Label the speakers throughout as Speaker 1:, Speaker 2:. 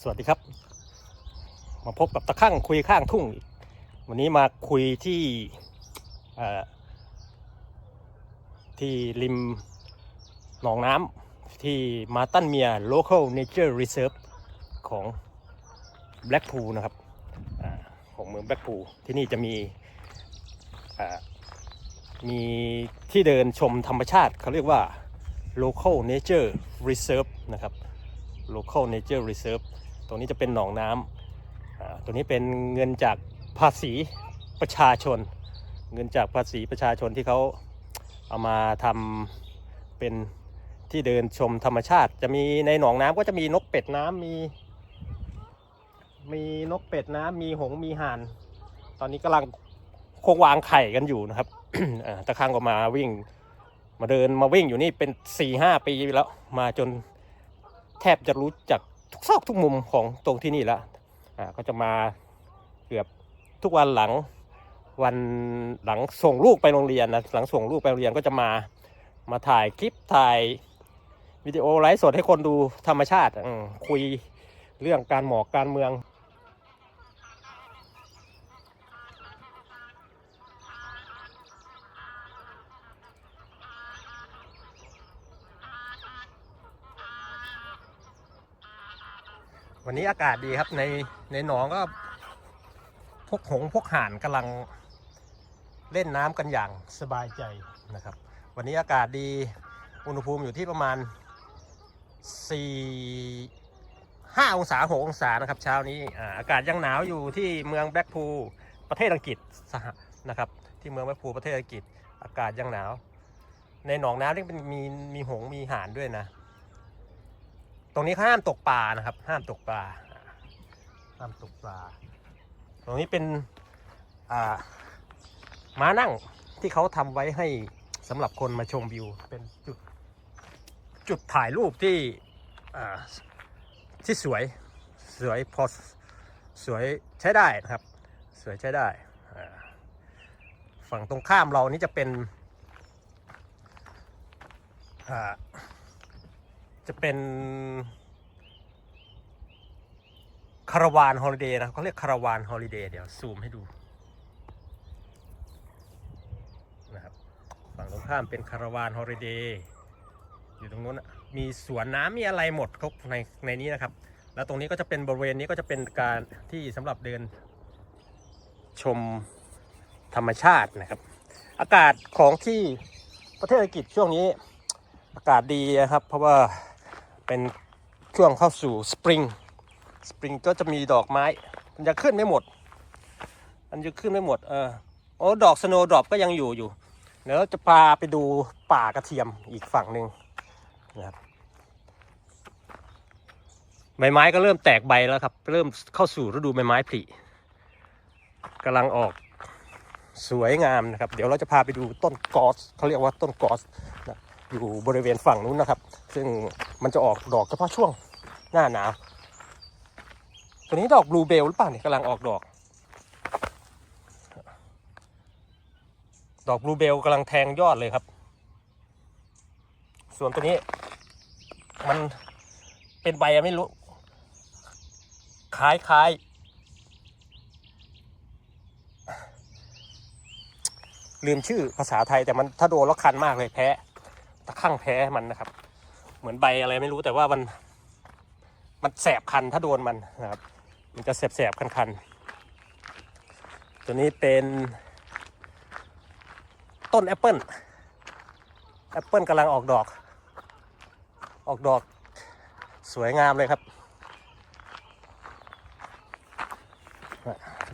Speaker 1: สวัสดีครับ มาพบกับตะข้างคุยข้างทุ่งอีกวันนี้มาคุยที่ที่ริมหนองน้ำที่มาตันเมีย local nature reserve ของ Blackpool นะครับอของเมือง Blackpool ที่นี่จะมีมีที่เดินชมธรรมชาติเขาเรียกว่า local nature reserve นะครับ local nature reserve ตรงนี้จะเป็นหนองน้ำตัวนี้เป็นเงินจากภาษีประชาชน เงินจากภาษีประชาชนที่เขาเอามาทำเป็นที่เดินชมธรรมชาติ จะมีในหนองน้ำก็จะมีนกเป็ดน้ำมี มีนกเป็ดน้ำมีหงมีห่าน ตอนนี้กำลังคงวางไข่กันอยู่นะครับตะข้างก็มาวิ่ง มาเดินมาวิ่งอยู่นี่เป็น4ี่ห้าปีแล้วมาจน แทบจะรู้จักทุกซอกทุกมุมของตรงที่นี่แล้วอ่าก็จะมาเกือบทุกวันหลังวันหลังส่งลูกไปโรงเรียนนะหลังส่งลูกไปโรงเรียนก็จะมามาถ่ายคลิปถ่ายวิดีโอไลฟ์สดให้คนดูธรรมชาติคุยเรื่องการหมอกการเมือง วันนี้อากาศดีครับในในหนองก็ พวกหงพวกห่านกำลังเล่นน้ำกันอย่างสบายใจนะครับ วันนี้อากาศดีอุณหภูมิอยู่ที่ประมาณ 4 5 องศา 6 องศานะครับ เช้านี้อากาศยังหนาวอยู่ที่เมืองแบล็กพูลประเทศอังกฤษนะครับ ที่เมืองแบล็กพูลประเทศอังกฤษ อากาศยังหนาว ในหนองน้ำนี่นมีมีหงมีห่านด้วยนะ ตรงนี้เขาห้ามตกปลานะครับ ห้ามตกปลาห้ามตกปลา ตรงนี้เป็นอ่าม้านั่งที่เขาทำไว้ให้สำหรับคนมาชมวิว เป็นจุดจุดถ่ายรูปที่อ่าที่สวยสวยพอสวยใช้ได้นะครับ สวยใช้ได้ฝั่งตรงข้ามเรานี่จะเป็นอ่า จะเป็นคาราวานฮอลิเดย์นะเขาเรียกคาราวานฮอลิเดย์เดี๋ยวซูมให้ดูนะครับฝั่งตรงข้ามเป็นคาราวานฮอลิเดย์อยู่ตรงนู้นมีสวนน้ำมีอะไรหมดครบในในนี้นะครับ แล้วตรงนี้ก็จะเป็นบริเวณนี้ก็จะเป็นการที่สำหรับเดินชมธรรมชาตินะครับ อากาศของที่ประเทศอังกฤษช่วงนี้อากาศดีนะครับ เพราะว่า เป็นช่วงเข้าสู่สปริงสปริงก็จะมีดอกไม้ มันจะขึ้นไม่หมด มันจะขึ้นไม่หมดเออโอ้ดอกสโนว์ดรอปก็ยังอยู่อยู่เดี๋ยวจะพาไปดูป่ากระเทียมอีกฝั่งหนึ่งนะครับใบไม้ก็เริ่มแตกใบแล้วครับ เริ่มเข้าสู่ฤดูใบไม้ผลิกำลังออกสวยงามนะครับ เดี๋ยวเราจะพาไปดูต้นกอสเขาเรียกว่าต้นกอส อยู่บริเวณฝั่งนู้นนะครับ ซึ่งมันจะออกดอกเฉพาะช่วงหน้าหนาวตัวนี้ดอกบลูเบลหรือเปล่าเนี่ยกำลังออกดอก ดอกบลูเบลกำลังแทงยอดเลยครับ ส่วนตัวนี้ มันเป็นใบอะไม่รู้คล้ายคล้ายลืมชื่อภาษาไทยแต่มันถ้าโดนแล้วคันมากเลยแพ้ ตะข้างแพ้มันนะครับ เหมือนใบอะไรไม่รู้แต่ว่ามัน มันแสบคันถ้าโดนมันนะครับ มันจะแสบแสบคันคันตัวนี้เป็นต้นแอปเปิลแอปเปิลกำลังออกดอก ออกดอกสวยงามเลยครับ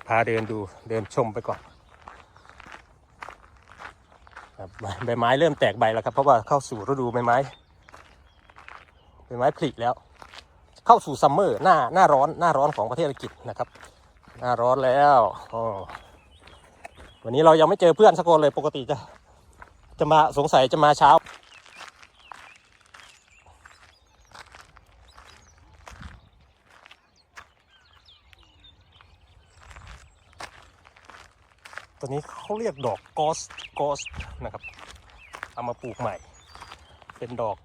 Speaker 1: พาเดินดูเดินชมไปก่อน ครับ ใบไม้เริ่มแตกใบแล้วครับเพราะว่าเข้าสู่ฤดูใบไม้ใบไม้ผลิแล้ว เข้าสู่ซัมเมอร์หน้าหน้าร้อนหน้าร้อนของประเทศอังกฤษนะครับ หน้าร้อนแล้ววันนี้เรายังไม่เจอเพื่อนสักคนเลยปกติจะจะมาสงสัยจะมาเช้า ตัวนี้เขาเรียกดอกกอสกอสนะครับเอามาปลูกใหม่ เป็นดอก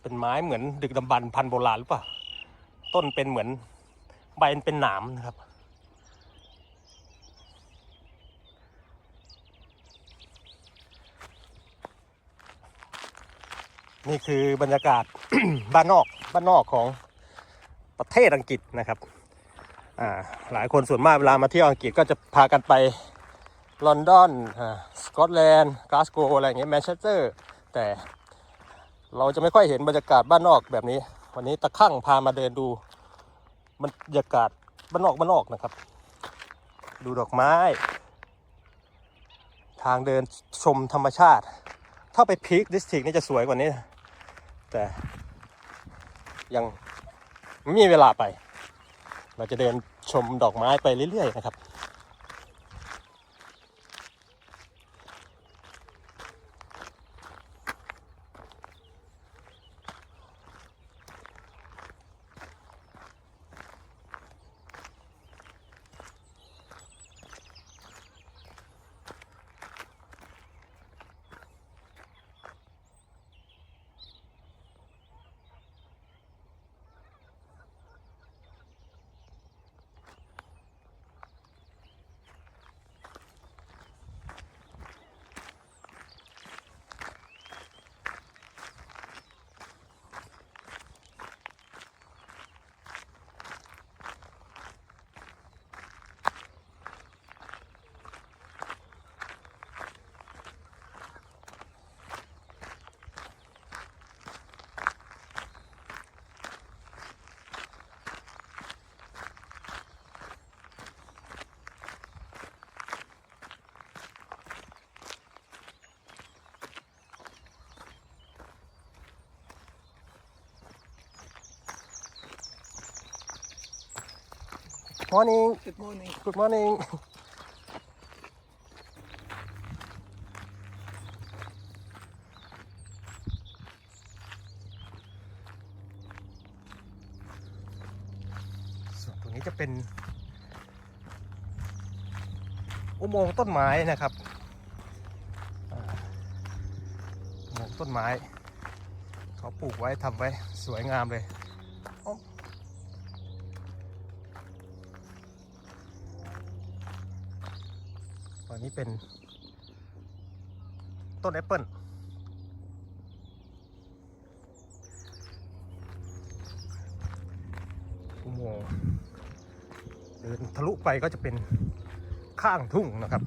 Speaker 1: เป็นไม้เหมือนดึกดำบรรพันโบราณหรือเปล่า ต้นเป็นเหมือนใบเป็นหนามนะครับ นี่คือบรรยากาศบ้านนอกบ้านนอกของประเทศอังกฤษนะครับอ่าหลายคนส่วนมากเวลามาเที่ยวอังกฤษก็จะพากันไป ลอนดอนสกอตแลนด์กลาสโกอะไรอย่างเงี้ยแมนเชสเตอร์แต่เราจะไม่ค่อยเห็นบรรยากาศบ้านนอกแบบนี้ วันนี้ตะข้างพามาเดินดูบรรยากาศบ้านนอกบ้านนอกนะครับ ดูดอกไม้ ทางเดินชมธรรมชาติ ถ้าไปพีคดิสทริกนี่จะสวยกว่านี้ แต่ยังไม่มีเวลาไป เราจะเดินชมดอกไม้ไปเรื่อยๆนะครับ Morning
Speaker 2: Good morning.
Speaker 1: Good morning ส่วนตรงนี้จะเป็น อุโมงค์ต้นไม้นะครับอ่าอุโมงค์ต้นไม้ เขาปลูกไว้ทำไว้สวยงามเลยอ้อตอ นี้เป็น ต้นแอปเปิลอุโมงค์เดินทะลุไปก็จะเป็นข้างทุ่งนะครับ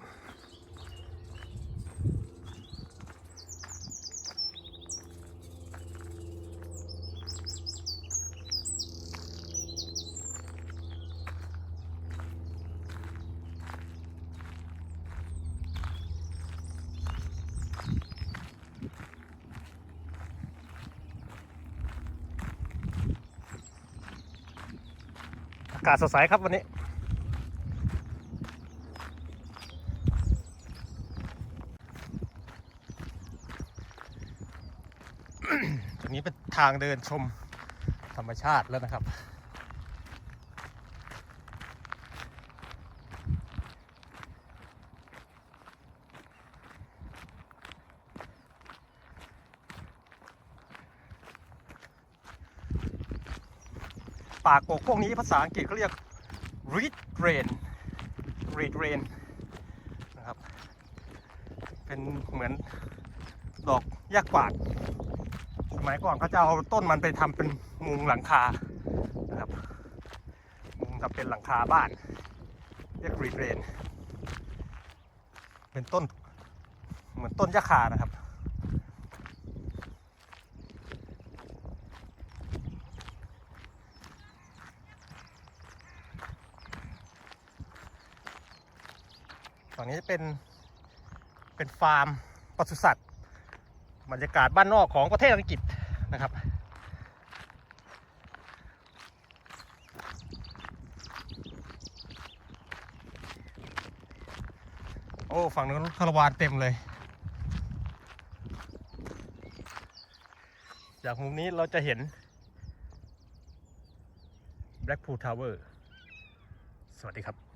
Speaker 1: ากาศสดใสครับวันนี้ ตรงนี้เป็นทางเดินชมธรรมชาติแล้วนะครับ ป่ากกพวกนี้ภาษาอังกฤษเขาเรียก reed rain reed rain นะครับ เป็นเหมือนดอกยักกวาดสมัยก่อนเขาจะเอาต้นมันไปทำเป็นมุงหลังคานะครับ มุงทำเป็นหลังคาบ้าน เรียก reed rain เป็นต้น เหมือนต้นยะคานะครับ ฝั่งนี้เป็นเป็นฟาร์มปศุสัตว์บรรยากาศบ้านนอกของประเทศอังกฤษนะครับ โอ้ฝั่งนู้นคาราวานเต็มเลย จากมุมนี้เราจะเห็น Blackpool Tower สวัสดีครับ